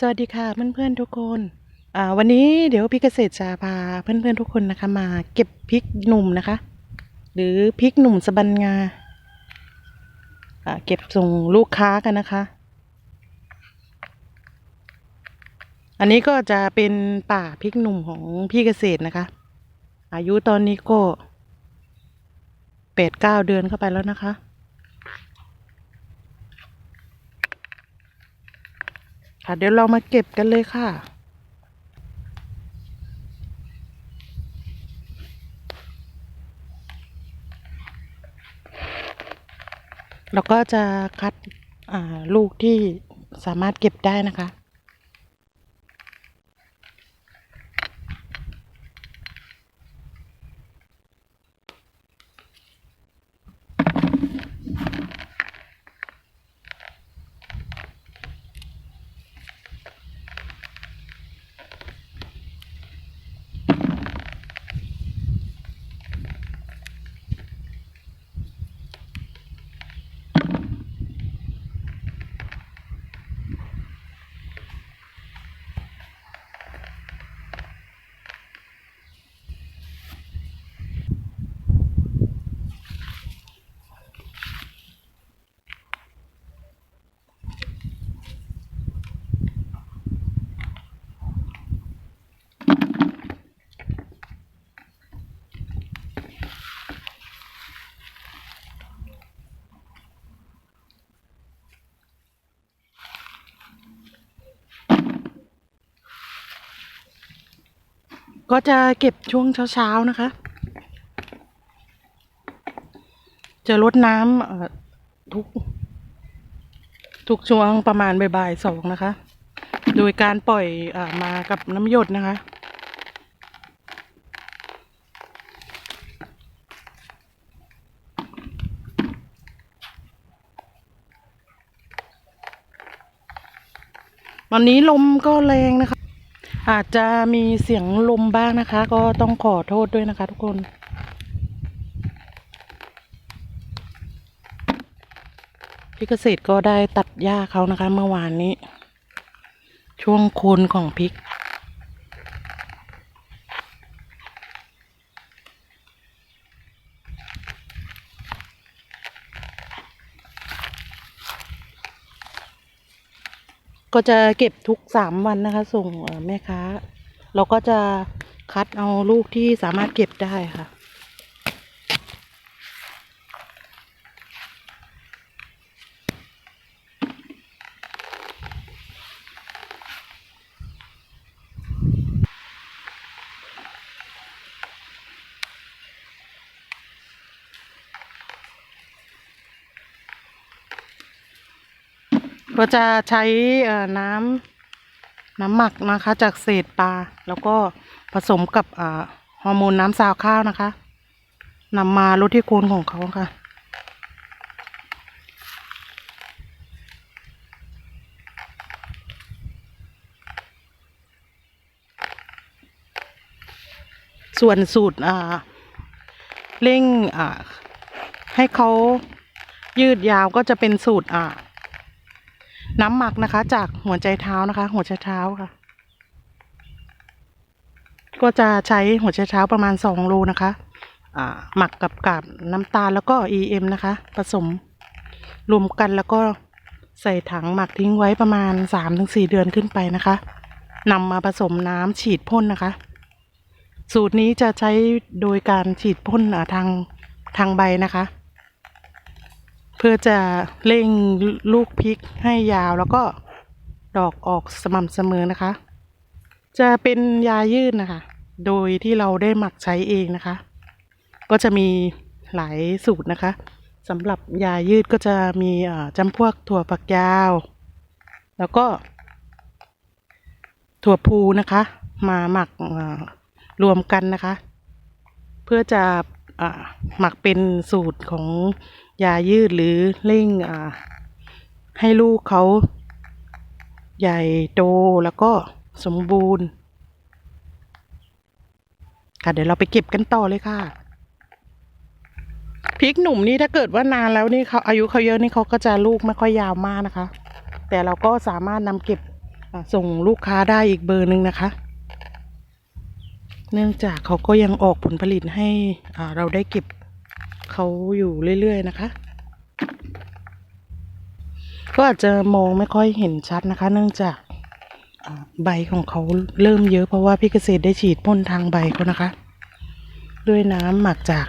สวัสดีค่ะเพื่อนๆทุกคนอ่าวันนี้เดี๋ยวพี่เกษตรจะพาเพื่อนๆทุกคนนะคะ มาเก็บพริกหนุ่มนะคะ หรือพริกหนุ่มสะบันงาอ่าเก็บส่งลูกค้ากันนะคะ อันนี้ก็จะเป็นป่าพริกหนุ่มของพี่เกษตรนะคะ อายุตอนนี้ก็แปดเก้าเดือนเข้าไปแล้วนะคะ ค่ะ เดี๋ยวเรามาเก็บกันเลยค่ะแล้วก็จะคัดลูกที่สามารถเก็บได้นะคะ ก็จะเก็บช่วงเช้าๆนะคะ จะลดน้ำทุก ทุกช่วงประมาณบ่ายๆสองนะคะ โดยการปล่อยอมากับน้ำหยดนะคะวันนี้ลมก็แรงนะคะ อาจจะมีเสียงลมบ้างนะคะ ก็ต้องขอโทษด้วยนะคะ ทุกคนพี่เกษตรก็ได้ตัดหญ้าเขานะคะ เมื่อวานนี้ ช่วงโคนของพริก ก็จะเก็บทุกสามวันนะคะ ส่งแม่ค้า เราก็จะคัดเอาลูกที่สามารถเก็บได้ค่ะ ก็จะใช้น้ำน้ำหมักนะคะ จากเศษปลา แล้วก็ผสมกับฮอร์โมนน้ำซาวข้าวนะคะนำมาลดที่โคนของเขาค่ะส่วนสูตรอ่าเร่งอ่าให้เขายืดยาวก็จะเป็นสูตรอ่า น้ำหมักนะคะ จากหัวใจเท้านะคะ หัวใจเท้าค่ะ ก็จะใช้หัวใจเท้าประมาณสองโลนะคะหมักกับกาบน้ำตาลแล้วก็ EM นะคะ ผสมรวมกันแล้วก็ใส่ถังหมักทิ้งไว้ประมาณสามถึงสี่เดือนขึ้นไปนะคะนำมาผสมน้ำฉีดพ่นนะคะ สูตรนี้จะใช้โดยการฉีดพ่นทางทางใบนะคะ เพื่อจะเร่งลูกพริกให้ยาวแล้วก็ดอกออกสม่ำเสมอนะคะ จะเป็นยายืดนะคะ โดยที่เราได้หมักใช้เองนะคะ ก็จะมีหลายสูตรนะคะสำหรับยายืดก็จะมีจำพวกถั่วฝักยาว แล้วก็ ถั่วพูนะคะ มาหมักรวมกันนะคะ เพื่อจะอ่าหมักเป็นสูตรของ ยายืดหรือเร่งให้ลูกเขาใหญ่โตแล้วก็สมบูรณ์ ค่ะเดี๋ยวเราไปเก็บกันต่อเลยค่ะพริกหนุ่มนี่ถ้าเกิดว่านานแล้วนี่เขาอายุเขาเยอะนี่เขาก็จะลูกไม่ค่อยยาวมากนะคะ แต่เราก็สามารถนำเก็บส่งลูกค้าได้อีกเบอร์หนึ่งนะคะ เนื่องจากเขาก็ยังออกผลผลิตให้เราได้เก็บ เขาอยู่เรื่อยๆนะคะ ก็อาจจะมองไม่ค่อยเห็นชัดนะคะ เนื่องจากใบของเขาเริ่มเยอะเพราะว่าพี่เกษตรได้ฉีดพ่นทางใบเขานะคะ ด้วยน้ำหมักจาก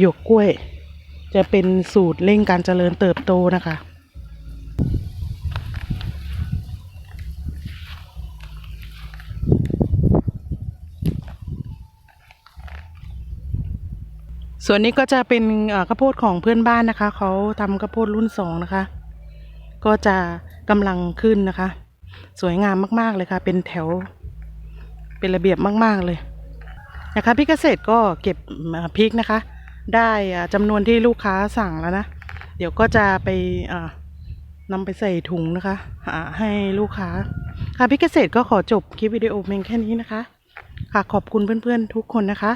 หยกกล้วย จะเป็นสูตรเร่งการเจริญเติบโตนะคะ ส่วนนี้ก็จะเป็นข้าวโพดของเพื่อนบ้านนะคะ เขาทำข้าวโพดรุ่นสองนะคะ ก็จะกำลังขึ้นนะคะ สวยงามมากๆเลยค่ะ เป็นแถว เป็นระเบียบมากๆเลยนะคะพี่เกษตรก็เก็บพริกนะคะ ได้จำนวนที่ลูกค้าสั่งแล้วนะ เดี๋ยวก็จะไปนำไปใส่ถุงนะคะให้ลูกค้า ค่ะพี่เกษตรก็ขอจบคลิปวิดีโอเพียงแค่นี้นะคะ ค่ะขอบคุณเพื่อนๆทุกคนนะคะ